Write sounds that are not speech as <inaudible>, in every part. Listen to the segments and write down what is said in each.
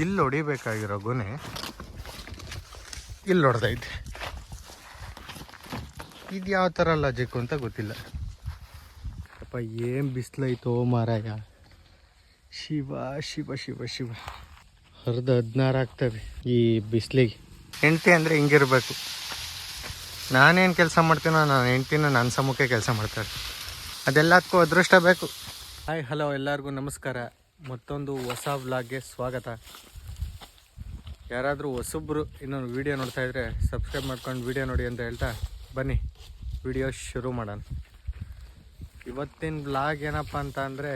ಇಲ್ಲಿ ಹೊಡಿಬೇಕಾಗಿರೋ ಗೊನೆ ಇಲ್ಲಿ ಹೊಡೆದೈತೆ ಇದು ಯಾವ ಥರ ಲಾಜಿಕ್ ಅಂತ ಗೊತ್ತಿಲ್ಲ. ಅಪ್ಪ, ಏನು ಬಿಸಿಲೈತೋ ಮಾರಾಯ. ಶಿವ ಶಿವ ಶಿವ ಶಿವ. ಹರಿದ ಹದಿನಾರು ಆಗ್ತವೆ ಈ ಬಿಸಿಲಿಗೆ. ಹೆಂಡತಿ ಅಂದರೆ ಹಿಂಗಿರಬೇಕು. ನಾನೇನು ಕೆಲಸ ಮಾಡ್ತೀನೋ ನಾನು ಹೆಂಡ್ತಿನ ನನ್ನ ಸಮ್ಮುಖಕ್ಕೆ ಕೆಲಸ ಮಾಡ್ತಾರೆ. ಅದೆಲ್ಲದಕ್ಕೂ ಅದೃಷ್ಟ ಬೇಕು. ಹಾಯ್ ಹಲೋ ಎಲ್ಲರಿಗೂ ನಮಸ್ಕಾರ. ಮತ್ತೊಂದು ಹೊಸ ವ್ಲಾಗ್ಗೆ ಸ್ವಾಗತ. ಯಾರಾದರೂ ಹೊಸಬ್ರು ಇನ್ನೊಂದು ವೀಡಿಯೋ ನೋಡ್ತಾ ಇದ್ರೆ ಸಬ್ಸ್ಕ್ರೈಬ್ ಮಾಡ್ಕೊಂಡು ವೀಡಿಯೋ ನೋಡಿ ಅಂತ ಹೇಳ್ತಾ ಬನ್ನಿ. ವಿಡಿಯೋ ಶುರು ಮಾಡೋಣ. ಇವತ್ತಿನ ವ್ಲಾಗ್ ಏನಪ್ಪ ಅಂತ ಅಂದರೆ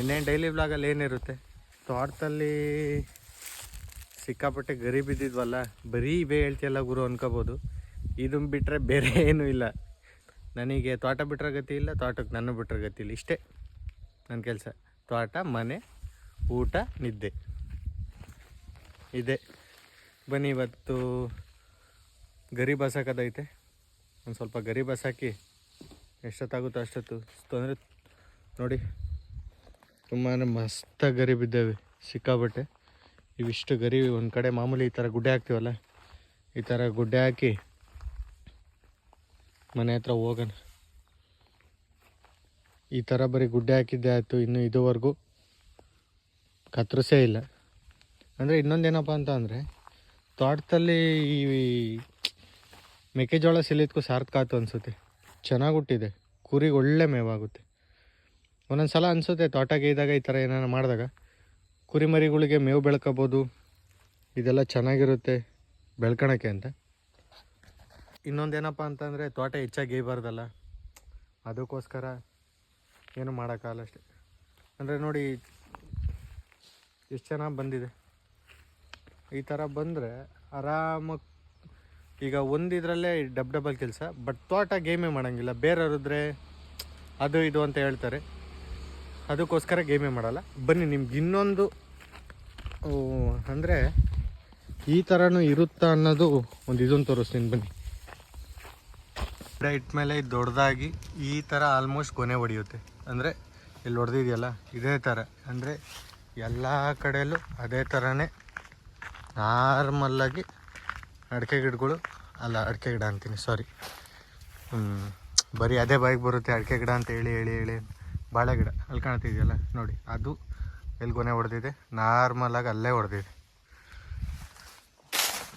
ಇನ್ನೇನು ಡೈಲಿ ವ್ಲಾಗಲ್ಲಿ ಏನಿರುತ್ತೆ? ತೋಟದಲ್ಲಿ ಸಿಕ್ಕಾಪಟ್ಟೆ ಗರಿ ಬಿದ್ದಿದ್ವಲ್ಲ, ಬರೀ ಇವೇ ಹೇಳ್ತಿಯಲ್ಲ ಗುರು ಅನ್ಕೋಬೋದು. ಇದನ್ನು ಬಿಟ್ಟರೆ ಬೇರೆ ಏನೂ ಇಲ್ಲ. ನನಗೆ ತೋಟ ಬಿಟ್ಟರೆ ಗತಿ ಇಲ್ಲ ತೋಟಕ್ಕೆ ನನ್ನ ಬಿಟ್ಟರೆ ಗತಿ ಇಲ್ಲ. ಇಷ್ಟೇ ನನ್ನ ಕೆಲಸ. ತೋಟ, ಮನೆ, ಊಟ, ನಿದ್ದೆ. ಇದೆ. ಬನ್ನಿ ಇವತ್ತು ಗರಿ ಬಸಾಕದೈತೆ ಒಂದು ಸ್ವಲ್ಪ ಗರಿ ಬಸಾಕಿ ಎಷ್ಟೊತ್ತಾಗುತ್ತೋ ಅಷ್ಟೊತ್ತು. ತೊಂದರೆ ನೋಡಿ ತುಂಬಾ ಮಸ್ತ ಗರಿ ಬಿದ್ದೇವೆ. ಸಿಕ್ಕಾಬಟ್ಟೆ ಇವಿಷ್ಟು ಗರಿ ಒಂದು ಕಡೆ ಮಾಮೂಲಿ ಈ ಥರ ಗುಡ್ಡೆ ಹಾಕ್ತೀವಲ್ಲ? ಈ ಥರ ಗುಡ್ಡೆ ಹಾಕಿ ಮನೆ ಹತ್ರ ಹೋಗೋಣ. ಈ ಥರ ಬರೀ ಗುಡ್ಡೆ ಹಾಕಿದ್ದೆ ಆಯಿತು ಇನ್ನು ಇದುವರೆಗೂ ಕತ್ತರಿಸೇ ಇಲ್ಲ. ಅಂದರೆ ಇನ್ನೊಂದೇನಪ್ಪ ಅಂತ ಅಂದರೆ ತೋಟದಲ್ಲಿ ಈ ಮೆಕ್ಕೆಜೋಳ ಸಿಲಿದಕ್ಕೂ ಸಾರ್ಥಕ ಆಯ್ತು ಅನಿಸುತ್ತೆ. ಚೆನ್ನಾಗಿ ಹುಟ್ಟಿದೆ. ಕುರಿಗೆ ಒಳ್ಳೆ ಮೇವಾಗುತ್ತೆ. ಒಂದೊಂದು ಸಲ ಅನಿಸುತ್ತೆ ತೋಟ ಗೇಯ್ದಾಗ ಈ ಥರ ಏನಾರು ಮಾಡಿದಾಗ. ಕುರಿಮರಿಗಳಿಗೆ ಮೇವು ಬೆಳ್ಕೋಬೋದು. ಇದೆಲ್ಲ ಚೆನ್ನಾಗಿರುತ್ತೆ ಬೆಳ್ಕೊಳಕ್ಕೆ ಅಂತ. ಇನ್ನೊಂದೇನಪ್ಪ ಅಂತಂದರೆ ತೋಟ ಹೆಚ್ಚಾಗಿ ಗೇಯಬಾರ್ದಲ್ಲ ಅದಕ್ಕೋಸ್ಕರ ಏನು ಮಾಡೋಕ್ಕಾಗಲ್ಲ ಅಷ್ಟೆ. ಅಂದರೆ ನೋಡಿ, ಎಷ್ಟು ಚೆನ್ನಾಗಿ ಬಂದಿದೆ. ಈ ಥರ ಬಂದರೆ ಆರಾಮಾಗಿ ಈಗ ಒಂದಿದ್ರಲ್ಲೇ ಡಬ್ ಡಬಲ್ ಕೆಲಸ ಬಟ್ ತೋಟ ಗೇಮೇ ಮಾಡೋಂಗಿಲ್ಲ. ಬೇರೆಯವ್ರಿದ್ರೆ ಅದು ಇದು ಅಂತ ಹೇಳ್ತಾರೆ. ಅದಕ್ಕೋಸ್ಕರ ಗೇಮೇ ಮಾಡಲ್ಲ. ಬನ್ನಿ, ನಿಮ್ಗೆ ಇನ್ನೊಂದು ಅಂದರೆ ಈ ಥರನೂ ಇರುತ್ತಾ ಅನ್ನೋದು ಒಂದು ಇದೊಂದು ತೋರಿಸ್ತೀನಿ. ಬನ್ನಿ. ಗಿಡ ಇಟ್ಮೇಲೆ ಇದು ದೊಡ್ಡದಾಗಿ ಈ ಥರ ಆಲ್ಮೋಸ್ಟ್ ಕೊನೆ ಹೊಡೆಯುತ್ತೆ ಅಂದರೆ ಇಲ್ಲಿ ಹೊಡೆದಿದೆಯಲ್ಲ, ಇದೇ ಥರ ಅಂದರೆ ಎಲ್ಲ ಕಡೆಯಲ್ಲೂ ಅದೇ ಥರನೇ ನಾರ್ಮಲ್ಲಾಗಿ ಅಡಿಕೆ ಗಿಡಗಳು, ಅಲ್ಲ ಅಡಿಕೆ ಗಿಡ ಅಂತೀನಿ ಸಾರಿ ಬರೀ ಅದೇ ಬಾಯಿಗೆ ಬರುತ್ತೆ ಅಡಿಕೆ ಗಿಡ ಅಂತ ಹೇಳಿ ಹೇಳಿ ಹೇಳಿ ಬಾಳೆ ಗಿಡ, ಅಲ್ಲಿ ಕಾಣ್ತಿದೆಯಲ್ಲ, ನೋಡಿ. ಅದು ಎಲ್ಲಿ ಗೊನೆ ಹೊಡೆದಿದೆ ನಾರ್ಮಲಾಗಿ ಅಲ್ಲೇ ಹೊಡೆದಿದೆ.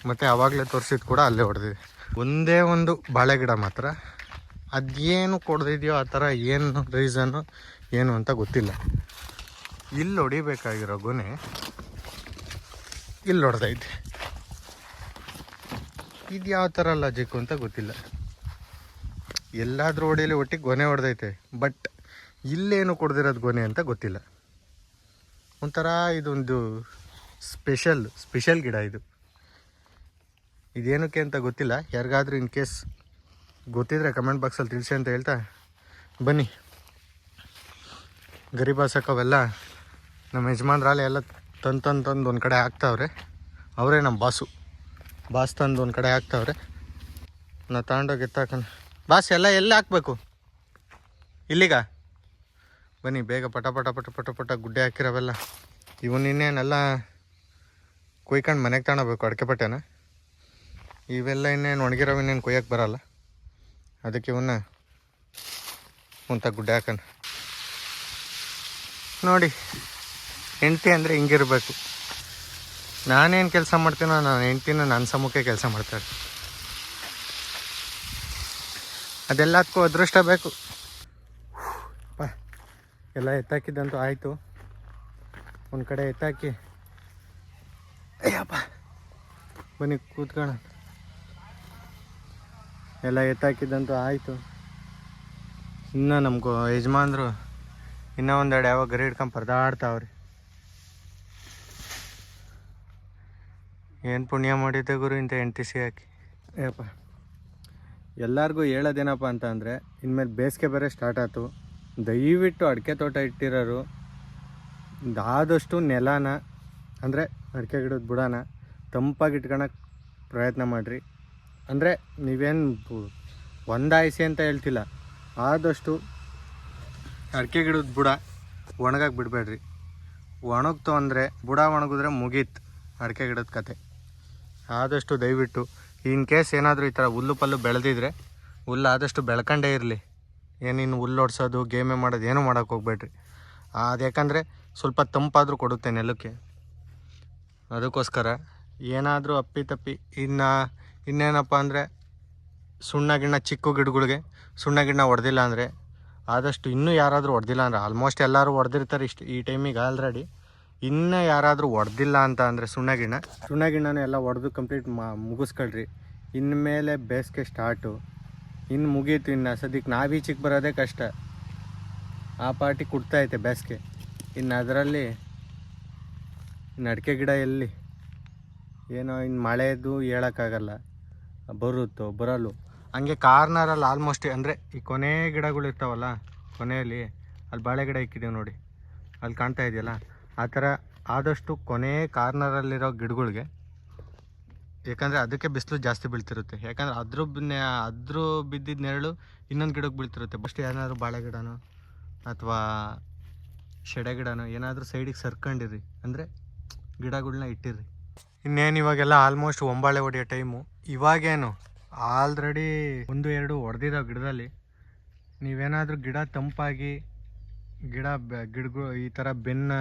ಮತ್ತು ಆವಾಗಲೇ ತೋರಿಸಿದ ಕೂಡ ಅಲ್ಲೇ ಹೊಡೆದಿದೆ. ಒಂದೇ ಒಂದು ಬಾಳೆ ಗಿಡ ಮಾತ್ರ. ಅದೇನು ಕೊಡ್ದಿದೆಯೋ ಆ ಥರ ಏನು ರೀಸನ್ನು ಏನು ಅಂತ ಗೊತ್ತಿಲ್ಲ. ಇಲ್ಲಿ ಹೊಡಿಬೇಕಾಗಿರೋ ಗೊನೆ ಇಲ್ಲಿ ಹೊಡೆದೈತೆ ಇದು ಯಾವ ಥರ ಲಾಜಿಕ್ಕು ಅಂತ ಗೊತ್ತಿಲ್ಲ. ಎಲ್ಲಾದರೂ ಹೊಡೆಯಲಿ ಒಟ್ಟಿಗೆ ಗೊನೆ ಹೊಡೆದೈತೆ ಬಟ್ ಇಲ್ಲೇನು ಕೊಡ್ದಿರೋದು ಗೊನೆ ಅಂತ ಗೊತ್ತಿಲ್ಲ. ಒಂಥರ ಇದೊಂದು ಸ್ಪೆಷಲ್ ಸ್ಪೆಷಲ್ ಗಿಡ ಇದು. ಇದೇನಕ್ಕೆ ಅಂತ ಗೊತ್ತಿಲ್ಲ. ಯಾರಿಗಾದ್ರೂ ಇನ್ ಕೇಸ್ ಗೊತ್ತಿದ್ರೆ ಕಮೆಂಟ್ ಬಾಕ್ಸಲ್ಲಿ ತಿಳಿಸಿ ಅಂತ ಹೇಳ್ತಾ. ಬನ್ನಿ. ಗರಿಬಾಸಕ್ಕವೆಲ್ಲ ನಮ್ಮ ಯಜಮಾನ್ರಾಲೆ ಎಲ್ಲ ತಂದು ತಂದು ತಂದು ಒಂದು ಕಡೆ ಹಾಕ್ತಾವ್ರೆ. ಅವರೇ ನಮ್ಮ ಬಾಸು. ಬಾಸ್ ತಂದು ಒಂದು ಕಡೆ ಹಾಕ್ತಾವ್ರೆ. ನಾ ತಗೊಂಡೋಗಿ ಎತ್ತಾಕಣ ಬಾಸ್ ಎಲ್ಲ ಎಲ್ಲಿ ಹಾಕ್ಬೇಕು? ಇಲ್ಲಿಗ? ಬನ್ನಿ, ಬೇಗ ಪಟ ಪಟ ಪಟ ಪಟ ಪಟ ಗುಡ್ಡೆ ಹಾಕಿರವೆಲ್ಲ. ಇವು ಇನ್ನೇನೆಲ್ಲ ಕುಯ್ಕೊಂಡು ಮನೆಗೆ ತಗೊಳ್ಬೇಕು ಅಡಕೆ ಪಟ್ಟೆನ? ಇವೆಲ್ಲ ಇನ್ನೇನು ಒಣಗಿರವ ಇನ್ನೇನು ಕೊಯ್ಯಕ್ಕೆ ಬರಲ್ಲ. ಅದಕ್ಕೆ ಇವನ್ನ ಮುಂತ ಗುಡ್ಡ ಹಾಕೋಣ. ನೋಡಿ, ಹೆಂಡ್ತಿ ಅಂದರೆ ಹಿಂಗಿರಬೇಕು. ನಾನೇನು ಕೆಲಸ ಮಾಡ್ತೀನೋ ನಾನು ಹೆಂಡ್ತಿನ ನನ್ನ ಸಮ್ಮುಖಕ್ಕೆ ಕೆಲಸ ಮಾಡ್ತಾರೆ. ಅದೆಲ್ಲದಕ್ಕೂ ಅದೃಷ್ಟ ಬೇಕು. ಎಲ್ಲ ಎತ್ತಾಕಿದ್ದಂತೂ ಆಯಿತು. ಒಂದು ಕಡೆ ಎತ್ತಾಕಿ. ಅಯ್ಯಪ್ಪ, ಬನ್ನಿ ಕೂತ್ಕೋಣ ಎಲ್ಲ ಎತ್ತಾಕಿದ್ದಂತೂ ಆಯಿತು. ಇನ್ನೂ ನಮ್ಗೆ ಯಜಮಾನ್ರು ಇನ್ನೂ ಒಂದೆರಡು ಯಾವಾಗ ಗರಿ ಹಿಡ್ಕೊಂಡು ಪರದಾಡ್ತಾವ್ರಿ. ಏನು ಪುಣ್ಯ ಮಾಡಿದ್ದೆ ಗುರು ಇಂಥ ಎಂಟಿ ಸಿ ಹಾಕಿ. ಏಪ್ಪ, ಎಲ್ಲರಿಗೂ ಹೇಳೋದೇನಪ್ಪ ಅಂತ ಅಂದರೆ, ಇನ್ಮೇಲೆ ಬೇಸಿಗೆ ಬೇರೆ ಸ್ಟಾರ್ಟ್ ಆಯಿತು ದಯವಿಟ್ಟು ಅಡಿಕೆ ತೋಟ ಇಟ್ಟಿರೋರು, ಆದಷ್ಟು ನೆಲನ, ಅಂದರೆ ಅಡಿಕೆ ಗಿಡದ ಬುಡಾನ ತಂಪಾಗಿ ಇಟ್ಕೊಳಕ್ಕೆ ಪ್ರಯತ್ನ ಮಾಡಿರಿ. ಅಂದರೆ ನೀವೇನು ಒಂದಾಯಿಸಿ ಅಂತ ಹೇಳ್ತಿಲ್ಲ. ಆದಷ್ಟು ಅಡಿಕೆ ಗಿಡದ ಬುಡ ಒಣಗಕ್ಕೆ ಬಿಡಬೇಡ್ರಿ. ಒಣಗ್ತು ಅಂದರೆ ಬುಡ ಒಣಗಿದ್ರೆ ಮುಗೀತು ಅಡಿಕೆ ಗಿಡದ ಕತೆ. ಆದಷ್ಟು ದಯವಿಟ್ಟು ಇನ್ ಕೇಸ್ ಏನಾದರೂ ಈ ಥರ ಹುಲ್ಲು ಪಲ್ಲು ಬೆಳೆದಿದ್ರೆ ಹುಲ್ಲು ಆದಷ್ಟು ಬೆಳ್ಕೊಂಡೇ ಇರಲಿ. ಏನಿನ್ನು ಹುಲ್ಲು ಓಡಿಸೋದು ಗೇಮೆ ಮಾಡೋದು, ಏನೂ ಮಾಡೋಕ್ಕೆ ಹೋಗ್ಬೇಡ್ರಿ. ಅದು ಯಾಕಂದರೆ ಸ್ವಲ್ಪ ತಂಪಾದರೂ ಕೊಡುತ್ತೆ ನೆಲಕ್ಕೆ. ಅದಕ್ಕೋಸ್ಕರ ಏನಾದರೂ ಅಪ್ಪಿ ತಪ್ಪಿ ಇನ್ನು ಇನ್ನೇನಪ್ಪ ಅಂದರೆ ಸುಣ್ಣ ಗಿಣ್ಣ ಚಿಕ್ಕ ಗಿಡಗಳಿಗೆ ಸುಣ್ಣ ಗಿಣ್ಣ ಹೊಡೆದಿಲ್ಲ ಅಂದರೆ ಆದಷ್ಟು ಇನ್ನೂ ಯಾರಾದರೂ ಹೊಡೆದಿಲ್ಲ ಅಂದರೆ ಆಲ್ಮೋಸ್ಟ್ ಎಲ್ಲರೂ ಹೊಡೆದಿರ್ತಾರೆ ಇಷ್ಟು ಈ ಟೈಮಿಗೆ ಆಲ್ರೆಡಿ ಇನ್ನೂ ಯಾರಾದರೂ ಹೊಡೆದಿಲ್ಲ ಅಂತ ಅಂದರೆ ಸುಣ್ಣ ಗಿಣ್ಣ. ಸುಣ್ಣ ಗಿಣ್ಣನೂ ಎಲ್ಲ ಹೊಡೆದು ಕಂಪ್ಲೀಟ್ ಮಾ ಮುಗಿಸ್ಕೊಳ್ರಿ. ಇನ್ಮೇಲೆ ಬೇಸಿಗೆ ಸ್ಟಾರ್ಟು ಇನ್ನು ಮುಗೀತು ಇನ್ನು ಸದ್ಯಕ್ಕೆ ನಾವೀಚಿಗೆ ಬರೋದೇ ಕಷ್ಟ. ಆ ಪಾರ್ಟಿ ಕುಡ್ತಾಯಿತೆ ಬೇಸಿಗೆ. ಇನ್ನು ಅದರಲ್ಲಿ ಇನ್ನು ಅಡಿಕೆ ಗಿಡ ಎಲ್ಲಿ? ಏನೋ ಇನ್ನು ಮಳೆದು ಹೇಳೋಕ್ಕಾಗಲ್ಲ. ಬರುತ್ತೋ ಬರಲ್ಲೋ ಹಂಗೆ ಕಾರ್ನರಲ್ಲಿ ಆಲ್ಮೋಸ್ಟ್ ಅಂದರೆ ಈ ಕೊನೆ ಗಿಡಗಳು ಇರ್ತಾವಲ್ಲ, ಕೊನೆಯಲ್ಲಿ ಅಲ್ಲಿ ಬಾಳೆ ಗಿಡ ಇಕ್ಕಿದ್ದೀವಿ ನೋಡಿ, ಅಲ್ಲಿ ಕಾಣ್ತಾ ಇದೆಯಲ್ಲ? ಆ ಥರ ಆದಷ್ಟು ಕೊನೆ ಕಾರ್ನರಲ್ಲಿರೋ ಗಿಡಗಳಿಗೆ ಯಾಕಂದರೆ ಅದಕ್ಕೆ ಬಿಸಿಲು ಜಾಸ್ತಿ ಬೀಳ್ತಿರುತ್ತೆ. ಯಾಕಂದರೆ ಅದ್ರ ಅದ್ರ ಬಿದ್ದಿದ್ದ ನೆರಳು ಇನ್ನೊಂದು ಗಿಡಕ್ಕೆ ಬೀಳ್ತಿರುತ್ತೆ. ಫಸ್ಟ್ ಏನಾದರೂ ಬಾಳೆ ಗಿಡನೋ ಅಥವಾ ಶೆಡೆ ಗಿಡನೋ ಏನಾದರೂ ಸೈಡಿಗೆ ಸರ್ಕೊಂಡಿರಿ, ಅಂದರೆ ಗಿಡಗಳನ್ನ ಇಟ್ಟಿರಿ. ಇನ್ನೇನು ಇವಾಗೆಲ್ಲ ಆಲ್ಮೋಸ್ಟ್ ಒಂಬಾಳೆ ಹೊಡೆಯೋ ಟೈಮು ಇವಾಗೇನು? ಆಲ್ರೆಡಿ ಒಂದು, ಎರಡು ಹೊಡೆದಿದ್ದಾವೆ ಗಿಡದಲ್ಲಿ. ನೀವೇನಾದರೂ ಗಿಡ ತಂಪಾಗಿ, ಗಿಡ ಗಿಡಗಳು ಈ ಥರ ಬೆನ್ನ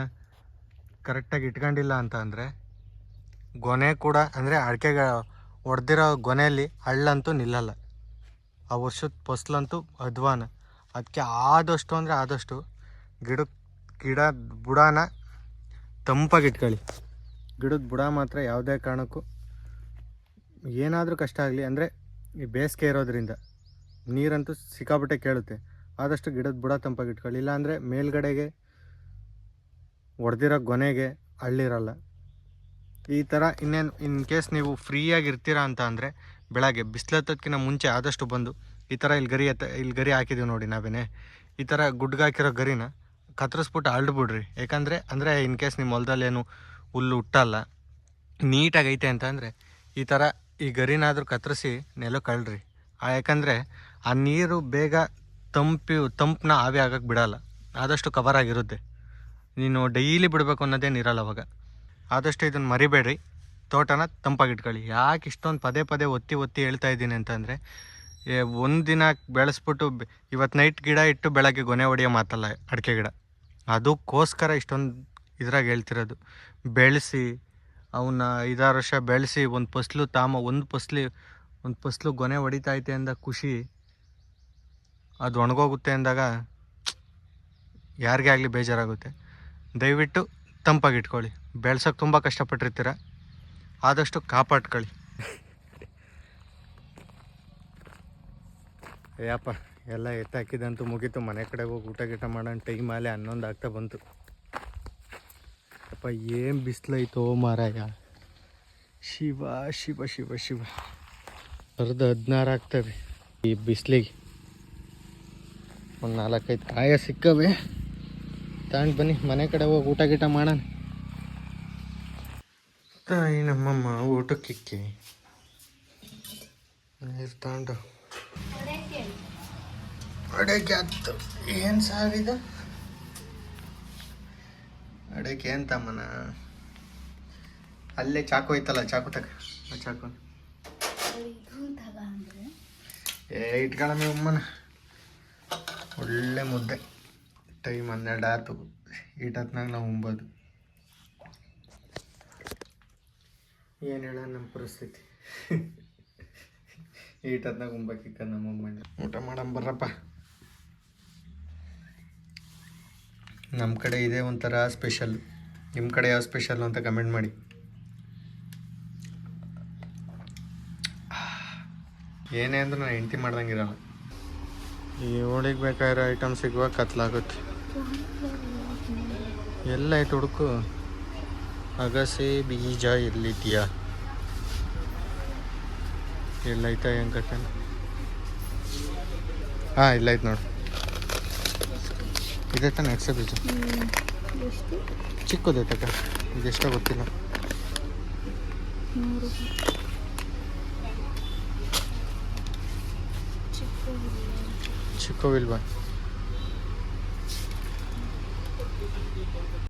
ಕರೆಕ್ಟಾಗಿ ಇಟ್ಕೊಂಡಿಲ್ಲ ಅಂತ ಅಂದರೆ, ಗೊನೆ ಕೂಡ, ಅಂದರೆ ಅಡಿಕೆಗೆ ಹೊಡೆದಿರೋ ಗೊನೆಯಲ್ಲಿ ಹಳ್ಳಂತೂ ನಿಲ್ಲಲ್ಲ. ಆ ವರ್ಷದ ಫಸ್ಲಂತೂ ಅಧ್ವಾನ ಅದಕ್ಕೆ ಆದಷ್ಟು ಅಂದರೆ ಆದಷ್ಟು ಗಿಡ ಗಿಡ, ಬುಡಾನ ತಂಪಾಗಿ ಇಟ್ಕೊಳ್ಳಿ. ಗಿಡದ ಬುಡ ಮಾತ್ರ ಯಾವುದೇ ಕಾರಣಕ್ಕೂ ಏನಾದರೂ ಕಷ್ಟ ಆಗಲಿ, ಅಂದರೆ ಈ ಬೇಸಿಗೆ ಇರೋದ್ರಿಂದ ನೀರಂತೂ ಸಿಕ್ಕಾಪಟ್ಟೆ ಕೇಳುತ್ತೆ. ಆದಷ್ಟು ಗಿಡದ ಬುಡ ತಂಪಾಗಿ ಇಟ್ಕೊಳ್ಳಿ ಇಲ್ಲಾಂದರೆ ಮೇಲ್ಗಡೆಗೆ ಒಡೆದಿರೋ ಗೊನೆಗೆ ಅಳ್ಳಿರಲ್ಲ ಈ ಥರ ಇನ್ನೇನು, ಇನ್ ಕೇಸ್ ನೀವು ಫ್ರೀಯಾಗಿ ಇರ್ತೀರಾ ಅಂತ ಅಂದರೆ ಬೆಳಗ್ಗೆ ಬಿಸಿಲತ್ತಕ್ಕಿಂತ ಮುಂಚೆ ಆದಷ್ಟು ಬಂದು ಈ ಥರ ಇಲ್ಲಿ ಗರಿ ಎತ್ತ, ಇಲ್ಲಿ ಗರಿ ಹಾಕಿದ್ದೀವಿ ನೋಡಿ ನಾವೇನೆ. ಈ ಥರ ಗುಡ್ಗೆ ಹಾಕಿರೋ ಗರಿನ ಕತ್ತರಿಸ್ಬಿಟ್ಟು ಅಳ್ಬಿಡ್ರಿ ಯಾಕಂದರೆ, ಅಂದರೆ ಇನ್ ಕೇಸ್ ನಿಮ್ಮ ಹೊಲದಲ್ಲಿ ಏನು ಹುಲ್ಲು ಹುಟ್ಟಲ್ಲ. ನೀಟಾಗಿ ಐತೆ ಅಂತ ಅಂದರೆ ಈ ಥರ ಈ ಗರಿನಾದರೂ ಕತ್ತರಿಸಿ ನೆಲ ಕಳ್ರಿ. ಯಾಕಂದರೆ ಆ ನೀರು ಬೇಗ ತಂಪಿ ತಂಪನ್ನ ಆವಿ ಆಗಕ್ಕೆ ಬಿಡಲ್ಲ. ಆದಷ್ಟು ಕವರ್ ಆಗಿರುತ್ತೆ. ನೀನು ಡೈಲಿ ಬಿಡಬೇಕು ಅನ್ನೋದೇನು ಇರಲ್ಲ ಅವಾಗ. ಆದಷ್ಟು ಇದನ್ನು ಮರಿಬೇಡ್ರಿ. ತೋಟನ ತಂಪಾಗಿಟ್ಕೊಳ್ಳಿ. ಯಾಕೆ ಇಷ್ಟೊಂದು ಪದೇ ಪದೇ ಒತ್ತಿ ಒತ್ತಿ ಹೇಳ್ತಾ ಇದ್ದೀನಿ ಅಂತಂದರೆ ಒಂದು ದಿನ ಬೆಳೆಸ್ಬಿಟ್ಟು ಇವತ್ತು ನೈಟ್ ಗಿಡ ಇಟ್ಟು ಬೆಳಗ್ಗೆ ಗೊನೆ ಹೊಡೆಯೋ ಮಾತಲ್ಲ ಅಡಿಕೆ ಗಿಡ. ಅದಕ್ಕೋಸ್ಕರ ಇಷ್ಟೊಂದು ಇದ್ರಾಗ ಹೇಳ್ತಿರೋದು. ಬೆಳೆಸಿ ಅವನ್ನ ಐದಾರು ವರ್ಷ ಬೆಳೆಸಿ, ಒಂದು ಫಸ್ಲು ತಾಮ, ಒಂದು ಫಸ್ಲಿ, ಒಂದು ಫಸ್ಲು ಗೊನೆ ಹೊಡಿತೈತೆ ಅಂದ ಖುಷಿ. ಅದು ಒಣಗೋಗುತ್ತೆ ಅಂದಾಗ ಯಾರಿಗೇ ಆಗಲಿ ಬೇಜಾರಾಗುತ್ತೆ. ದಯವಿಟ್ಟು ತಂಪಾಗಿಟ್ಕೊಳ್ಳಿ ಬೆಳ್ಸೋಕ್ಕೆ ತುಂಬ ಕಷ್ಟಪಟ್ಟಿರ್ತೀರ. ಆದಷ್ಟು ಕಾಪಾಡ್ಕೊಳ್ಳಿ. ಯಾಪ ಎಲ್ಲ ಎತ್ತಾಕಿದಂತೂ ಮುಗೀತು. ಮನೆ ಕಡೆ ಹೋಗಿ ಊಟ ಗೀಟ ಮಾಡೋಣ. ಟೈಮ್ ಆಲೆ ಹನ್ನೊಂದು ಆಗ್ತಾ ಬಂತು. ಅಪ್ಪ ಏನು ಬಿಸಿಲೈತೋ ಮಾರಾಯ. ಶಿವ ಶಿವ ಶಿವ ಶಿವ. ಅರ್ಧ ಹದಿನಾರು ಆಗ್ತವೆ ಈ ಬಿಸಿಲಿಗೆ. ಒಂದು ನಾಲ್ಕೈದು ಕಾಯ ಸಿಕ್ಕವೆ. ತಗೊಂಡು ಬನ್ನಿ ಮನೆ ಕಡೆ ಹೋಗಿ ಊಟ ಗೀಟ ಮಾಡೋಣ. ತಾಯಿ ನಮ್ಮಮ್ಮ ಊಟಕ್ಕಿಕ್ಕಿ ನೀರು ತಗೊಂಡು ಅಡಕ್ಕೆ ಆಯ್ತು ಏನು ಸಾವಿದ ಅಡಕೆ ಏನು ತಮ್ಮನ ಅಲ್ಲೇ ಚಾಕು ಐತಲ್ಲ, ಚಾಕು ತಗ. ಚಾಕು. ಏ ಇಟ್ಕೊಳ್ಳ ಅಮ್ಮನ. ಒಳ್ಳೆ ಮುದ್ದೆ. ಟೈಮ್ ಹನ್ನೆರಡು ಆಯ್ತು. ಈಟತ್ನಾಗ ನಾವು ಉಂಬೋದು. ಏನು ಹೇಳ ನಮ್ಮ ಪರಿಸ್ಥಿತಿ? <laughs> ಈಟತ್ನಾಗ ಉಂಬಕ್ಕಿಕ್ಕ ನಮ್ಮಮ್ಮ ಊಟ ಮಾಡಮ್ ನಮ್ಮ ಕಡೆ ಇದೇ ಒಂಥರ ಸ್ಪೆಷಲ್ ನಿಮ್ಮ ಕಡೆ ಯಾವ ಸ್ಪೆಷಲ್ ಅಂತ ಕಮೆಂಟ್ ಮಾಡಿ. ಏನೇ ಅಂದ್ರೆ ನಾನು ಹೆಂಡ್ತಿ ಮಾಡ್ದಂಗಿರಲ್ಲ ಈ ಹೋಳಿಗೆ ಬೇಕಾಗಿರೋ ಐಟಮ್ ಸಿಗುವಾಗ ಕತ್ಲಾಗುತ್ತೆ. ಎಲ್ಲ ಐತೆ ಹುಡುಕು. ಅಗಸೆ, ಬೀಜ ಎಲ್ಲಿದ್ಯಾ? ಎಲ್ಲೈತಾ ಹೆಂಗೆ ಹಾಂ ಇಲ್ಲ ಆಯ್ತು ನೋಡಿ. ಇದೆ ತಾನೆ ಅಗಸೆ ಬೀಜ ಚಿಕ್ಕದೈತಕ್ಕ ಇದೆಷ್ಟೋ ಗೊತ್ತಿಲ್ಲ. ಚಿಕ್ಕವಿಲ್ವಾ